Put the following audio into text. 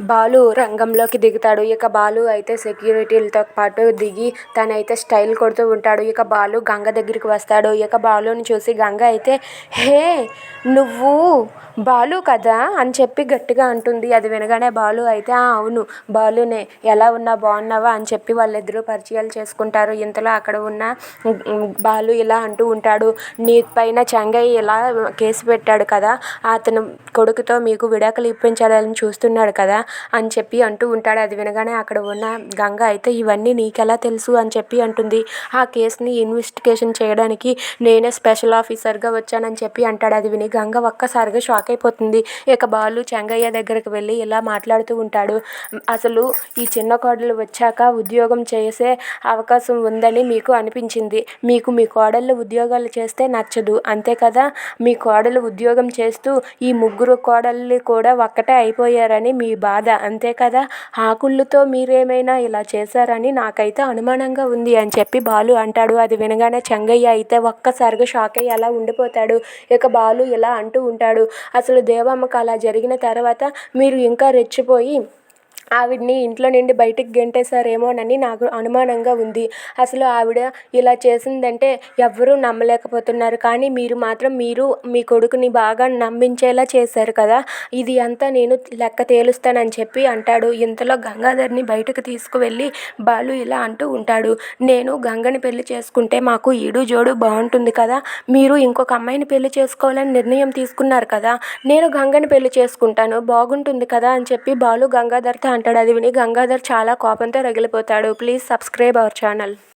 బాలు రంగంలోకి దిగుతాడు. ఇక బాలు అయితే సెక్యూరిటీలతో పాటు దిగి తనైతే స్టైల్ కొడుతూ ఉంటాడు. ఇక బాలు గంగ దగ్గరికి వస్తాడు. ఇక బాలుని చూసి గంగ అయితే హే నువ్వు బాలు కదా? అని చెప్పి గట్టిగా అంటుంది. అది వినగానే బాలు అయితే అవును. బాలునే ఎలా ఉన్నా బాగున్నావా? అని చెప్పి వాళ్ళిద్దరూ పరిచయాలు చేసుకుంటారు. ఇంతలో అక్కడ ఉన్న బాలు ఇలా అంటూ ఉంటాడు నీ పైన చెంగయ్య ఇలా కేసు పెట్టాడు కదా. అతను కొడుకుతో మీకు విడాకులు ఇప్పించాలని చూస్తున్నాడు కదా. అని చెప్పి అంటూ ఉంటాడు. అది వినగానే అక్కడ ఉన్న గంగ అయితే ఇవన్నీ నీకెలా తెలుసు అని చెప్పి అంటుంది. ఆ కేసుని ఇన్వెస్టిగేషన్ చేయడానికి నేనే స్పెషల్ ఆఫీసర్గా వచ్చానని చెప్పి అంటాడు. అది విని గంగ ఒక్కసారిగా షాక్ అయిపోతుంది. ఇక బాలు చెంగయ్య దగ్గరికి వెళ్ళి ఇలా మాట్లాడుతూ ఉంటాడు. అసలు ఈ చిన్న కోడలు వచ్చాక ఉద్యోగం చేసే అవకాశం ఉందని మీకు అనిపించింది. మీకు మీ కోడళ్ళు ఉద్యోగాలు చేస్తే నచ్చదు. అంతే కదా? మీ కోడలు ఉద్యోగం చేస్తూ ఈ ముగ్గురు కోడళ్ళు కూడా ఒక్కటే అయిపోయారని మీ బా బాధ. అంతే కదా? ఆకుళ్ళతో మీరేమైనా ఇలా చేశారని నాకైతే అనుమానంగా ఉంది అని చెప్పి బాలు అంటాడు. అది వినగానే చెంగయ్య అయితే ఒక్కసారిగా షాక్ అయ్యి అలా ఉండిపోతాడు. ఇక బాలు ఇలా అంటూ ఉంటాడు. అసలు దేవమ్మకు అలా జరిగిన తర్వాత మీరు ఇంకా రెచ్చిపోయి ఆవిడ్ని ఇంట్లో నుండి బయటికి గెంటేశారేమోనని నాకు అనుమానంగా ఉంది. అసలు ఆవిడ ఇలా చేసిందంటే ఎవ్వరూ నమ్మలేకపోతున్నారు. కానీ మీరు మాత్రం మీరు మీ కొడుకుని బాగా నమ్మించేలా చేశారు కదా. ఇది అంతా నేను లెక్క తేలుస్తానని చెప్పి అంటాడు. ఇంతలో గంగాధర్ని బయటకు తీసుకువెళ్ళి బాలు ఇలా అంటూ ఉంటాడు. నేను గంగని పెళ్ళి చేసుకుంటే మాకు ఈడు జోడు బాగుంటుంది కదా. మీరు ఇంకొక అమ్మాయిని పెళ్ళి చేసుకోవాలని నిర్ణయం తీసుకున్నారు కదా. నేను గంగని పెళ్ళి చేసుకుంటాను. బాగుంటుంది కదా అని చెప్పి బాలు గంగాధర్తో అంటాడు అది విని గంగాధర్ చాలా కోపంతో రగిలిపోతాడు. Please subscribe our channel.